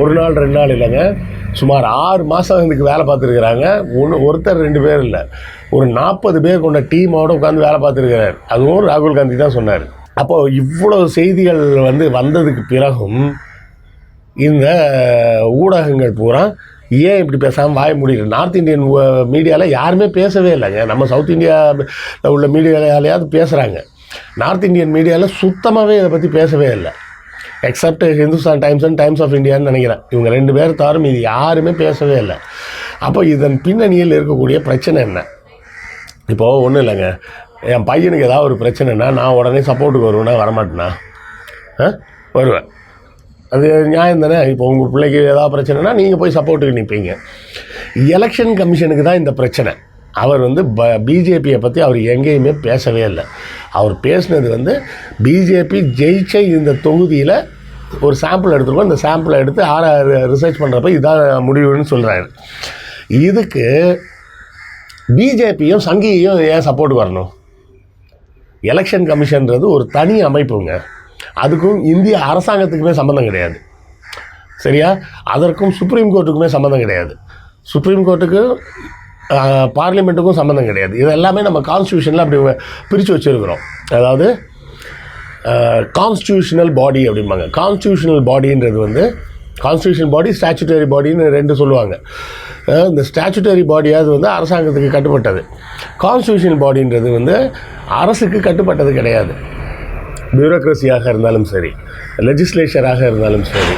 ஒரு நாள் ரெண்டு நாள் இல்லைங்க. சுமார் ஆறு மாதம் இதுக்கு வேலை பார்த்துருக்குறாங்க. ஒன்று ஒருத்தர் ரெண்டு பேர் இல்லை. ஒரு நாற்பது பேர் கொண்ட டீமோடு உட்காந்து வேலை பார்த்துருக்கிறார். அதுவும் ராகுல் காந்தி தான் சொன்னார். அப்போது இவ்வளோ செய்திகள் வந்து வந்ததுக்கு பிறகும் இந்த ஊடகங்கள் பூரா ஏன் இப்படி பேசாமல் வாய முடியல நார்த் இந்தியன் மீடியாவில் யாருமே பேசவே இல்லைங்க. நம்ம சவுத் இந்தியாவில் உள்ள மீடியாலையாவது பேசுகிறாங்க நார்த் இந்தியன் மீடியாவில் சுத்தமாகவே இதை பற்றி பேசவே இல்லை. Except Hindustan Times and Times of இந்தியான்னு நினைக்கிறேன். இவங்க ரெண்டு பேர் தவிர இது யாருமே பேசவே இல்லை. அப்போ இதன் பின்னணியில் இருக்கக்கூடிய பிரச்சனை என்ன? இப்போது ஒன்றும் இல்லைங்க. என் பையனுக்கு ஏதாவது ஒரு பிரச்சனைனா நான் உடனே சப்போர்ட்டுக்கு வருவேனா வரமாட்டேனா? ஆ? வருவேன். அது நியாயம் தானே? இப்போ உங்கள் பிள்ளைக்கு ஏதாவது பிரச்சனைனா நீங்கள் போய் சப்போர்ட்டுக்கு நிற்பீங்க எலெக்ஷன் கமிஷனுக்கு தான் இந்த பிரச்சனை. அவர் வந்து ப பிஜேபியை பற்றி அவர் எங்கேயுமே பேசவே இல்லை. அவர் பேசினது வந்து பிஜேபி ஜெயிச்ச இந்த தொகுதியில் ஒரு சாம்பிள் எடுத்துருக்கோம். இந்த சாம்பிளை எடுத்து ஆர ரிசர்ச் பண்ணுறப்ப இதான் முடிவுன்னு சொல்கிறாரு இதுக்கு பிஜேபியும் சங்கியையும் ஏன் சப்போர்ட் வரணும்? எலெக்ஷன் கமிஷன்றது ஒரு தனி அமைப்புங்க. அதுக்கும் இந்திய அரசாங்கத்துக்குமே சம்மந்தம் கிடையாது. சரியா? அதற்கும் சுப்ரீம் கோர்ட்டுக்குமே சம்மந்தம் கிடையாது. சுப்ரீம் கோர்ட்டுக்கு பார்லிமெண்ட்டுக்கும் சம்மந்தம் கிடையாது. இது எல்லாமே நம்ம கான்ஸ்டியூஷனில் அப்படி பிரித்து வச்சுருக்கிறோம். அதாவது கான்ஸ்டியூஷனல் பாடி அப்படிம்பாங்க. கான்ஸ்டியூஷனல் பாடின்றது வந்து கான்ஸ்டியூஷன் பாடி ஸ்டாச்சுட்டரி பாடின்னு ரெண்டு சொல்லுவாங்க. இந்த ஸ்டாச்சுட்டரி பாடியாவது வந்து அரசாங்கத்துக்கு கட்டுப்பட்டது. கான்ஸ்டியூஷன் பாடின்றது வந்து அரசுக்கு கட்டுப்பட்டது கிடையாது. பியூரோக்ரஸியாக இருந்தாலும் சரி லெஜிஸ்லேச்சராக இருந்தாலும் சரி.